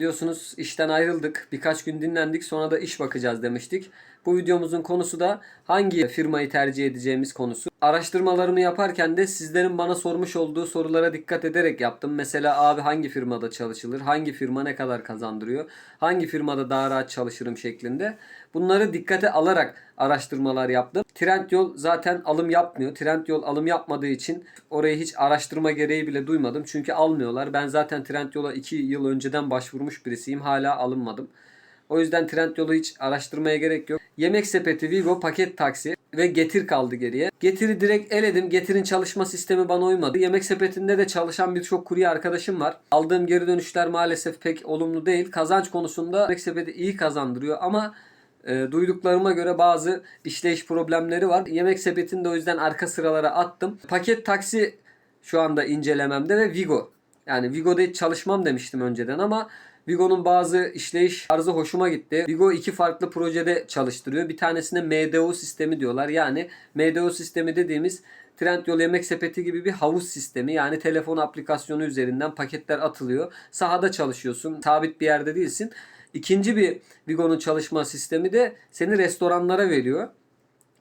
Biliyorsunuz işten ayrıldık. Birkaç gün dinlendik. Sonra da iş bakacağız demiştik. Bu videomuzun konusu da hangi firmayı tercih edeceğimiz konusu. Araştırmalarımı yaparken de sizlerin bana sormuş olduğu sorulara dikkat ederek yaptım. Mesela abi hangi firmada çalışılır? Hangi firma ne kadar kazandırıyor? Hangi firmada daha rahat çalışırım şeklinde. Bunları dikkate alarak araştırmalar yaptım. Trendyol zaten alım yapmıyor. Trendyol alım yapmadığı için orayı hiç araştırma gereği bile duymadım. Çünkü almıyorlar. Ben zaten Trendyol'a 2 yıl önceden başvurmuş birisiyim. Hala alınmadım. O yüzden Trendyol'u hiç araştırmaya gerek yok. Yemek sepeti, Vigo, paket taksi ve Getir kaldı geriye. Getir'i direkt eledim. Getir'in çalışma sistemi bana uymadı. Yemek sepetinde de çalışan birçok kurye arkadaşım var. Aldığım geri dönüşler maalesef pek olumlu değil. Kazanç konusunda Yemek sepeti iyi kazandırıyor ama e, duyduklarıma göre bazı işleyiş problemleri var. Yemek sepetini de o yüzden arka sıralara attım. Paket taksi şu anda incelememde ve Vigo. Yani Vigo'da hiç çalışmam demiştim önceden ama Vigo'nun bazı işleyiş tarzı hoşuma gitti. Vigo iki farklı projede çalıştırıyor. Bir tanesine MDO sistemi diyorlar. Yani MDO sistemi dediğimiz Trendyol Yemek Sepeti gibi bir havuz sistemi. Yani telefon aplikasyonu üzerinden paketler atılıyor. Sahada çalışıyorsun. Sabit bir yerde değilsin. İkinci bir Vigo'nun çalışma sistemi de seni restoranlara veriyor.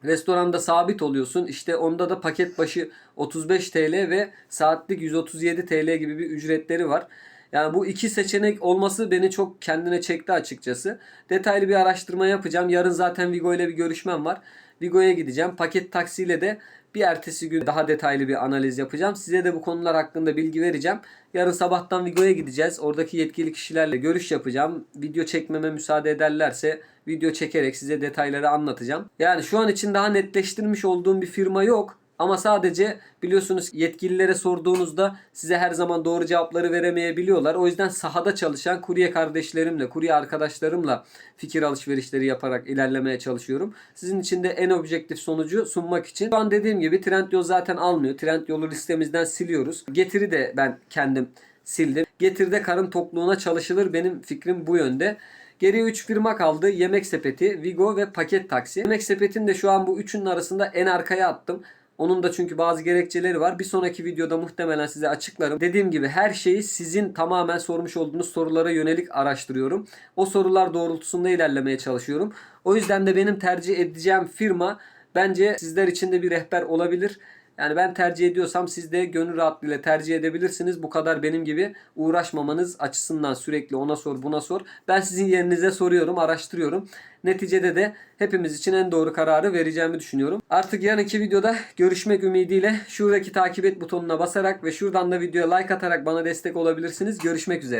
Restoranda sabit oluyorsun. İşte onda da paket başı 35 TL ve saatlik 137 TL gibi bir ücretleri var. Yani bu iki seçenek olması beni çok kendine çekti açıkçası. Detaylı bir araştırma yapacağım. Yarın zaten Vigo ile bir görüşmem var. Vigo'ya gideceğim. Paket taksiyle de bir ertesi gün daha detaylı bir analiz yapacağım. Size de bu konular hakkında bilgi vereceğim. Yarın sabahtan Vigo'ya gideceğiz. Oradaki yetkili kişilerle görüş yapacağım. Video çekmeme müsaade ederlerse video çekerek size detayları anlatacağım. Yani şu an için daha netleştirmiş olduğum bir firma yok. Ama sadece biliyorsunuz yetkililere sorduğunuzda size her zaman doğru cevapları veremeyebiliyorlar. O yüzden sahada çalışan kurye kardeşlerimle, kurye arkadaşlarımla fikir alışverişleri yaparak ilerlemeye çalışıyorum. Sizin için de en objektif sonucu sunmak için. Şu an dediğim gibi Trendyol zaten almıyor. Trendyol'u listemizden siliyoruz. Getiri de ben kendim sildim. Getir'de karın tokluğuna çalışılır. Benim fikrim bu yönde. Geriye 3 firma kaldı. Yemek Sepeti, Vigo ve Paket Taksi. Yemek Sepeti'ni de şu an bu üçünün arasında en arkaya attım. Onun da çünkü bazı gerekçeleri var. Bir sonraki videoda muhtemelen size açıklarım. Dediğim gibi her şeyi sizin tamamen sormuş olduğunuz sorulara yönelik araştırıyorum. O sorular doğrultusunda ilerlemeye çalışıyorum. O yüzden de benim tercih edeceğim firma bence sizler için de bir rehber olabilir. Yani ben tercih ediyorsam siz de gönül rahatlığıyla tercih edebilirsiniz. Bu kadar benim gibi uğraşmamanız açısından sürekli ona sor buna sor. Ben sizin yerinize soruyorum, araştırıyorum. Neticede de hepimiz için en doğru kararı vereceğimi düşünüyorum. Artık yarınki videoda görüşmek ümidiyle şuradaki takip et butonuna basarak ve şuradan da videoya like atarak bana destek olabilirsiniz. Görüşmek üzere.